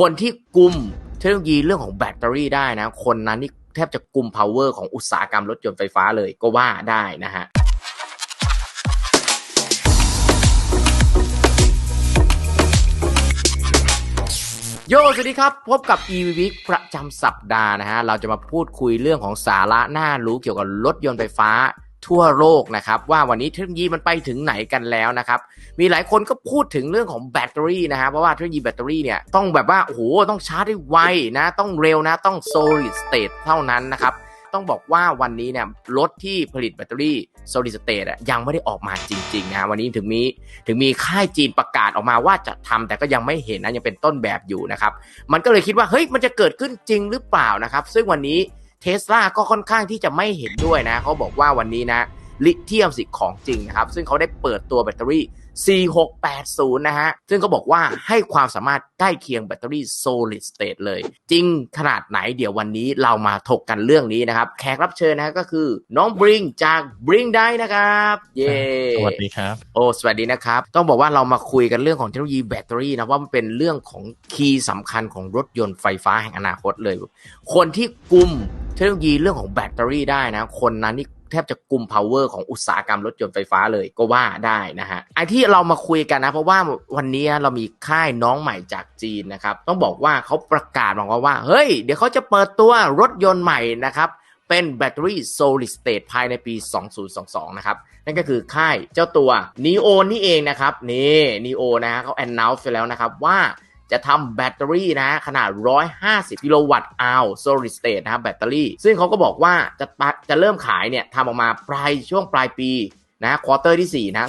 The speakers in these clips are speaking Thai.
คนที่กลุ่มเทคโนโลยีเรื่องของแบตเตอรี่ได้นะ คนนั้นนี่แทบจะกลุ่ม power ของอุตสาหกรรมรถยนต์ไฟฟ้าเลยก็ว่าได้นะฮะโยสวัสดีครับ พบกับ e v w e e k ประจำสัปดาห์นะฮะ เราจะมาพูดคุยเรื่องของสาระน่ารู้เกี่ยวกับรถยนต์ไฟฟ้า ทั่วโลกนะครับ ว่าวันนี้เทคโนโลยีมันไปถึงไหนกันแล้วนะครับ มีหลายคนก็พูดถึงเรื่องของแบตเตอรี่นะฮะเพราะว่าเทคโนโลยีแบตเตอรี่เนี่ยต้องแบบว่าโอ้โหต้องชาร์จได้ไวนะต้องเร็วนะต้อง solid state เท่านั้นนะครับต้องบอกว่าวันนี้เนี่ยรถที่ผลิตแบตเตอรี่ solid state อะยังไม่ได้ออกมาจริงๆนะวันนี้ถึงมีถึงมีค่ายจีนประกาศออกมาว่าจะทำแต่ก็ยังไม่เห็นนะยังเป็นต้นแบบอยู่นะครับ มันก็เลยคิดว่าเฮ้ยมันจะเกิดขึ้นจริงหรือเปล่านะครับ ซึ่งวันนี้ เทสลาก็ค่อนข้างที่จะไม่เห็นด้วยนะเขาบอกว่าวันนี้นะลิเทียมสิของจริงนะครับ ซึ่งเขาได้เปิดตัวแบตเตอรี่ 4680 นะฮะ ซึ่งเขาบอกว่าให้ความสามารถใกล้เคียงแบตเตอรี่ solid state เลย จริงขนาดไหนเดี๋ยววันนี้เรามาถกกันเรื่องนี้นะครับ แขกรับเชิญนะก็คือ น้องบริงจาก Bring ได้นะครับ เย้สวัสดีครับ โอ้สวัสดีนะครับ ต้องบอกว่าเรามาคุยกันเรื่องของเทคโนโลยีแบตเตอรี่นะ ว่ามันเป็นเรื่องของคีย์สำคัญของรถยนต์ไฟฟ้าแห่งอนาคตเลย คนที่กลุ่มเทคโนโลยีเรื่องของแบตเตอรี่ได้นะ คนนั้นนี่ แทบจะกลุ่ม power ของอุตสาหกรรมรถยนต์ไฟฟ้าเลยก็ว่าได้นะฮะไอที่เรามาคุยกันนะ เพราะว่าวันนี้เรามีค่ายน้องใหม่จากจีนนะครับ ต้องบอกว่าเขาประกาศบอกว่า เฮ้ย เดี๋ยวเขาจะเปิดตัวรถยนต์ใหม่นะครับเป็นแบตเตอรี่ solid state ภายในปี 2022 นะครับ นั่นก็คือค่ายเจ้าตัว NEO นี่เองนะครับ นี่ NEO นะฮะเขา announce ไปแล้วนะครับว่า จะทำแบตเตอรี่นะขนาด 150 กิโลวัตต์อาว solid state นะครับแบตเตอรี่ ซึ่งเขาก็บอกว่าจะจะเริ่มขายเนี่ยทำออกมาปลายช่วงปลายปี นะควอเตอร์ที่ 4 นะ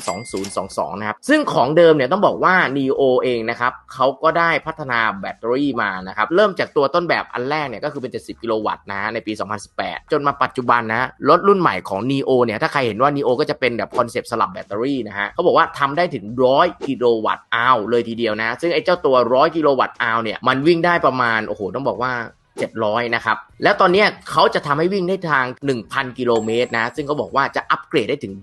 2022 นะครับ ซึ่งของเดิมเนี่ยต้องบอกว่า NEO เองนะครับเขาก็ได้พัฒนาแบตเตอรี่มานะครับ เริ่มจากตัวต้นแบบอันแรกเนี่ยก็คือเป็น 70 กิโลวัตต์นะในปี 2018 จนมาปัจจุบันนะ รถรุ่นใหม่ของ NEO เนี่ย ถ้าใครเห็นว่า NEO ก็จะเป็นแบบคอนเซปต์สลับแบตเตอรี่นะฮะเขาบอกว่าทำได้ถึง 100 กิโลวัตต์อาวเลยทีเดียวนะ ซึ่งไอ้เจ้าตัว 100 กิโลวัตต์อาวเนี่ยมันวิ่งได้ประมาณโอ้โหต้องบอกว่า 700 นะครับ แล้วตอนนี้เขาจะทำให้วิ่งได้ทาง 1,000 กิโลเมตรนะ ซึ่งเขาบอกว่าจะอัปเกรดได้ถึง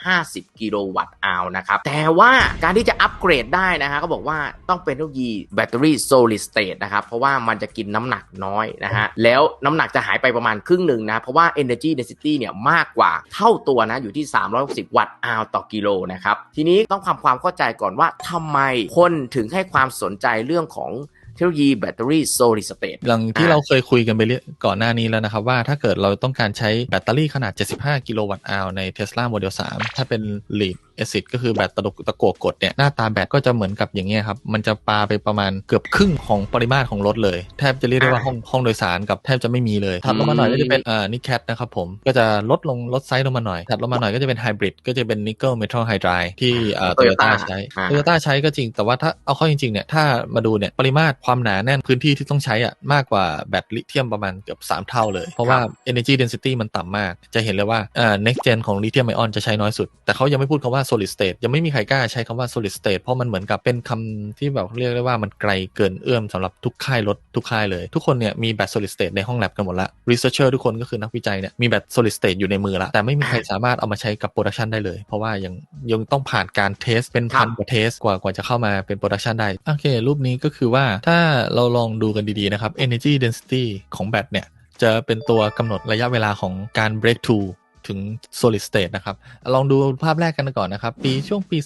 150 กิโลวัตต์อาวนะครับ แต่ว่าการที่จะอัปเกรดได้นะฮะเขาบอกว่าต้องเป็นเทคโนโลยีแบตเตอรี่ solid state นะครับ เพราะว่ามันจะกินน้ำหนักน้อยนะฮะ แล้วน้ำหนักจะหายไปประมาณครึ่งหนึ่งนะ เพราะว่า energy density เนี่ยมากกว่าเท่าตัวนะ อยู่ที่ 360 วัตต์อาวต่อกิโลนะครับ ทีนี้ต้องทำความเข้าใจก่อนว่าทำไมคนถึงให้ความสนใจเรื่องของ เทคโนโลยีแบตเตอรี่โซลิดสเตตหลังที่เราเคยคุยกันไปเรื่อยก่อนหน้านี้แล้วนะครับ ว่าถ้าเกิดเราต้องการใช้แบตเตอรี่ขนาด 75 กิโลวัตต์อวใน Tesla Model 3 ถ้าเป็น lead acid ก็คือแบตตะตะโกกดเนี่ยหน้าตาแบตก็จะเหมือนกับอย่างเงี้ยครับ มันจะปาไปประมาณเกือบครึ่งของปริมาตรของรถเลย แทบจะเรียกได้ว่าห้องห้องโดยสารกับแทบจะไม่มีเลยถัดลงมาหน่อยก็จะเป็นอ่านิแคทนะครับผมก็จะลดลงลดไซส์ลงมาหน่อยถัดลงมาหน่อยก็จะเป็นไฮบริดก็จะเป็นนิกเกิลเมทัลไฮดรายที่อ่าโตโยต้า Toyota ใช้อ่าโตโยต้าใช้ก็จริงแต่ว่าถ้าเอาเข้าจริงๆเนี่ยถ้ามาดูเนี่ยปริมาตรความหนาแน่นพื้นที่ที่ต้องใช้อะมากกว่าแบตลิเธียมประมาณเกือบ3 เท่าเลย เพราะว่า energy density มันต่ำมาก จะเห็นเลยว่าอ่า next gen ของลิเธียมไอออนจะใช้น้อยสุด แต่เขายังไม่พูดคำว่า solid state ยังไม่มีใครกล้าใช้คำว่า solid state เพราะมันเหมือนกับเป็นคำที่แบบเรียกได้ว่ามันไกลเกินเอื้อมสำหรับทุกค่ายรถทุกค่ายเลย ทุกคนเนี่ยมีแบต solid state ในห้องแลบกันหมดละ researcher ทุกคนก็คือนักวิจัยเนี่ยมีแบต solid state อยู่ในมือละ แต่ไม่มีใครสามารถเอามาใช้กับ production ได้เลย เพราะว่ายังยังต้องผ่านการเทสเป็นพันกว่าเทสกว่ากว่าจะเข้ามาเป็น production ได้ โอเค รูปนี้ก็คือว่าถ้าเราลองดูกันดีๆนะครับ energy density ของแบตเนี่ยจะเป็นตัวกำหนดระยะเวลาของการ breakthrough ถึง solid state นะครับ ลองดูภาพแรกกันก่อนนะครับ ปีช่วงปี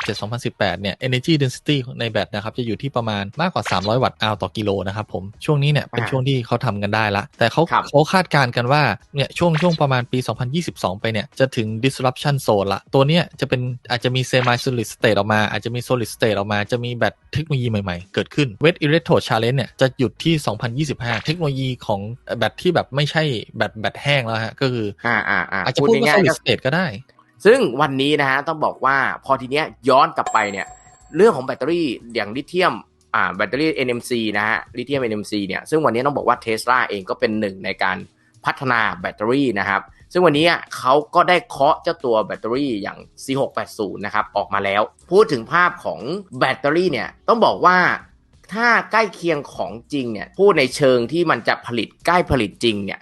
2017-2018 เนี่ย energy density ในแบตนะครับ จะอยู่ที่ประมาณมากกว่า 300 วัตต์อาวต่อกิโลนะครับผม ช่วงนี้เนี่ย เป็นอ่าช่วงที่เขาทำกันได้ละ แต่เขาครับเขาคาดการณ์กันว่า เนี่ย ช่วงช่วงประมาณปี 2022 ไปเนี่ย จะถึง disruption zone ละ ตัวเนี้ยจะเป็นอาจจะมี semi solid state ออกมา อาจจะมี solid state ออกมา จะมีแบตเทคโนโลยีใหม่ๆ เกิดขึ้น wet electrode challenge เนี่ย จะหยุดที่ 2025 เทคโนโลยีของแบตที่แบบไม่ใช่แบตแบตแห้งแล้วฮะ ก็คือ อ่าอ่าอ่าอาจจะพูดว่าง่ายๆ solid ก็ state ก็ได้ ซึ่งวันนี้นะฮะต้องบอกว่าพอทีเนี้ยย้อนกลับไปเนี่ยเรื่องของแบตเตอรี่อย่างลิเธียมอ่าแบตเตอรี่ NMC นะฮะลิเธียม NMC เนี่ยซึ่งวันนี้ต้องบอกว่าเทสลาเองก็เป็นหนึ่งในการพัฒนาแบตเตอรี่นะครับ ซึ่งวันนี้เขาก็ได้เคาะเจ้าตัวแบตเตอรี่อย่าง C680 นะครับออกมาแล้ว พูดถึงภาพของแบตเตอรี่เนี่ยต้องบอกว่าถ้าใกล้เคียงของจริงเนี่ยพูดในเชิงที่มันจะผลิตใกล้ผลิตจริงเนี่ย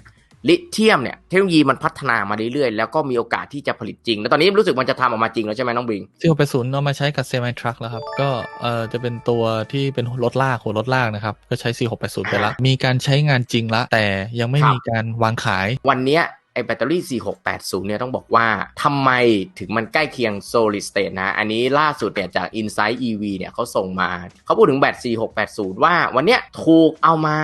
ลิเธียมเนี่ยเทคโนโลยีมันพัฒนามาเรื่อยๆ แล้วก็มีโอกาสที่จะผลิตจริง แล้วตอนนี้รู้สึกมันจะทำออกมาจริงแล้วใช่ไหมน้องบิงที่ไปศูนย์เอามาใช้กับเซมิทรัคแล้วครับ ก็เอ่อจะเป็นตัวที่เป็นรถลากหัวรถลากนะครับ ก็ใช้ 4680 ไปละมีการใช้งานจริงละ แต่ยังไม่ครับมีการวางขาย วันเนี้ยไอแบตเตอรี่ 4680 เนี่ยต้องบอกว่าทำไมถึงมันใกล้เคียง solid state นะ อันนี้ล่าสุดเนี่ยจาก Insight EV เนี่ยเขาส่งมา เขาพูดถึงแบต4680 ว่าวันเนี้ยถูกเอามา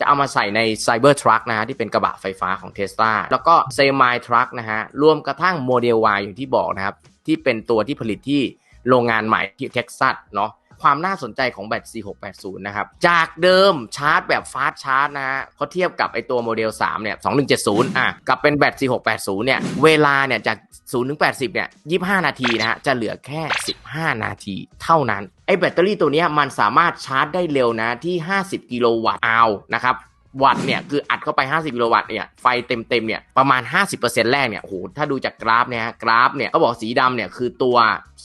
จะเอามาใส่ใน Cyber Truck นะฮะที่เป็นกระบะไฟฟ้าของ Tesla แล้วก็ Semi Truck นะฮะรวมกระทั่ง Model Y อย่างที่บอกนะครับ ที่เป็นตัวที่ผลิตที่โรงงานใหม่ที่เท็กซัสเนาะ ความน่าสนใจของแบต 4680 นะครับ จากเดิมชาร์จแบบฟาสต์ชาร์จนะฮะเขาเทียบกับไอตัวโมเดล 3 เนี่ย 2170 อะ กับเป็นแบต 4680 เนี่ย เวลาเนี่ย จาก 0 ถึง 80 เนี่ย 25 นาทีนะฮะ จะเหลือแค่ 15 นาทีเท่านั้นไอแบตเตอรี่ตัวนี้มันสามารถชาร์จได้เร็วนะที่ 50 กิโลวัตต์อานะครับ วัตต์เนี่ยคืออัดเข้าไป 50กิโลวัตต์เนี่ยไฟเต็มๆเนี่ยประมาณ 50%แรกเนี่ยโอ้โหถ้าดูจากกราฟเนี่ยฮะกราฟเนี่ยเขาบอกสีดำเนี่ยคือตัว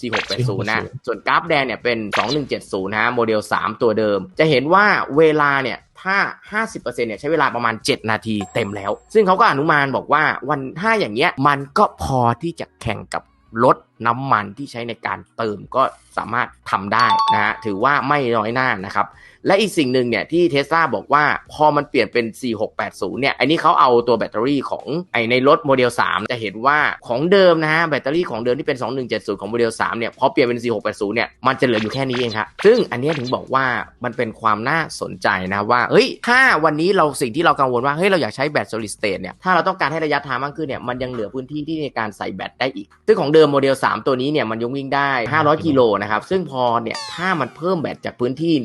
4680 นะส่วนกราฟแดงเนี่ยเป็น 2170นะฮะโมเดล 3 ตัวเดิม จะเห็นว่าเวลาเนี่ยถ้า 50%เนี่ยใช้เวลาประมาณ 7 นาทีเต็มแล้ว ซึ่งเขาก็อนุมานบอกว่าวันถ้าอย่างเงี้ยมันก็พอที่จะแข่งกับ รถน้ำมันที่ใช้ในการเติมก็สามารถทำได้นะฮะถือว่าไม่น้อยหน้านะครับ และอีกสิ่งหนึ่งเนี่ยที่เทสลาบอกว่าพอมันเปลี่ยนเป็น 4680 เนี่ย อันนี้เขาเอาตัวแบตเตอรี่ของไอในรถโมเดล 3 จะเห็นว่าของเดิมนะฮะแบตเตอรี่ของเดิมที่เป็น 2170 ของโมเดล 3 เนี่ย พอเปลี่ยนเป็น 4680 เนี่ย มันจะเหลืออยู่แค่นี้เองครับซึ่งอันนี้ถึงบอกว่ามันเป็นความน่าสนใจนะว่าเฮ้ยถ้าวันนี้เราสิ่งที่เรากังวลว่าเฮ้ยเราอยากใช้แบต solid state เนี่ยถ้าเราต้องการให้ระยะทางมากขึ้นเนี่ยมันยังเหลือพื้นที่ที่ในการใส่แบตได้อีกซึ่งของเดิมโมเดล 3 ตัวนี้เนี่ยมันยังวิ่งได้ 500 กิโลนะครับ ซึ่งพอเนี่ยถ้ามันเพิ่มแบตจากพื้นที่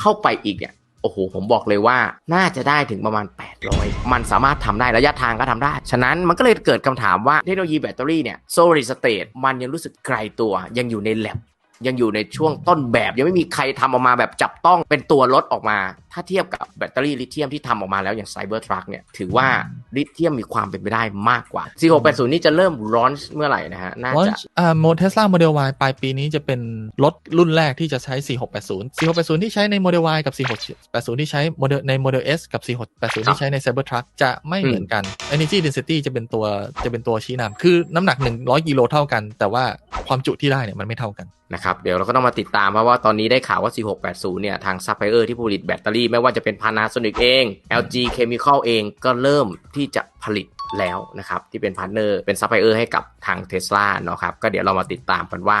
เข้าไปอีกเนี่ยโอ้โห ผมบอกเลยว่าน่าจะได้ถึงประมาณ 800 มันสามารถทำได้ระยะทางก็ทำได้ ฉะนั้นมันก็เลยเกิดคำถามว่าเทคโนโลยีแบตเตอรี่เนี่ย solid state มันยังรู้สึกไกลตัวยังอยู่ใน lab ยังอยู่ในช่วงต้นแบบ ยังไม่มีใครทำออกมาแบบจับต้องเป็นตัวรถออกมา ถ้าเทียบกับแบตเตอรี่ลิเธียมที่ทำออกมาแล้วอย่าง Cyber Truck เนี่ยถือว่าลิเธียมมีความเป็นไปได้มากกว่า4680 นี่จะเริ่ม launch เมื่อไหร่นะฮะ น่าลอนจะอ่าโมเทสลาโมเดล Y ปลายปีนี้จะเป็นรถรุ่นแรกที่จะใช้4680 4680 ที่ใช้ในโมเดล Y กับ4680 ที่ใช้โมเดลในโมเดล S กับ4680 ที่ใช้ใน Cybertruck จะไม่เหมือนกัน Energy Density จะเป็นตัวจะเป็นตัวชี้นำคือน้ำหนัก 100กิโลเท่ากัน แต่ว่าความจุที่ได้เนี่ยมันไม่เท่ากันนะครับเดี๋ยวเราก็ต้องมาติดตามเพราะว่าตอนนี้ได้ข่าวว่า4680 เนี่ยทางซัพพลายเออร์ที่ผลิตแบตเตอรี่ไม่ว่าจะเป็น Panasonic เอง LG Chemical เองก็เริ่มที่จะผลิตแล้วนะครับ ที่เป็นพาร์ทเนอร์เป็นซัพพลายเออร์ให้กับทาง Tesla เนาะครับ ก็เดี๋ยวเรามาติดตามกันว่า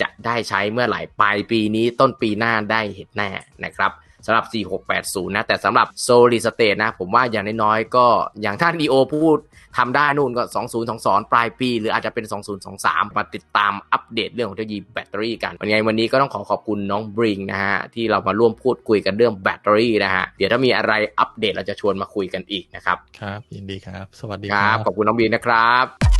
จะได้ใช้เมื่อไหร่ปลายปีนี้ต้นปีหน้าได้เห็นแน่นะครับ สำหรับ 4680 นะ แต่สำหรับ Solid State นะ ผมว่าอย่างน้อยๆก็อย่างท่าน EO พูดทำได้นู่นก็ 2022 ปลายปี หรืออาจจะเป็น 2023 มาติดตามอัปเดตเรื่องของเทคโนโลยีแบตเตอรี่กันวันไงวันนี้ก็ต้องขอขอบคุณน้องบริงนะฮะ ที่เรามาร่วมพูดคุยกันเรื่องแบตเตอรี่นะฮะ เดี๋ยวถ้ามีอะไรอัปเดตเราจะชวนมาคุยกันอีกนะครับ ครับยินดีครับ สวัสดีคครัรับบขอบคุณน้องบริงนะครับ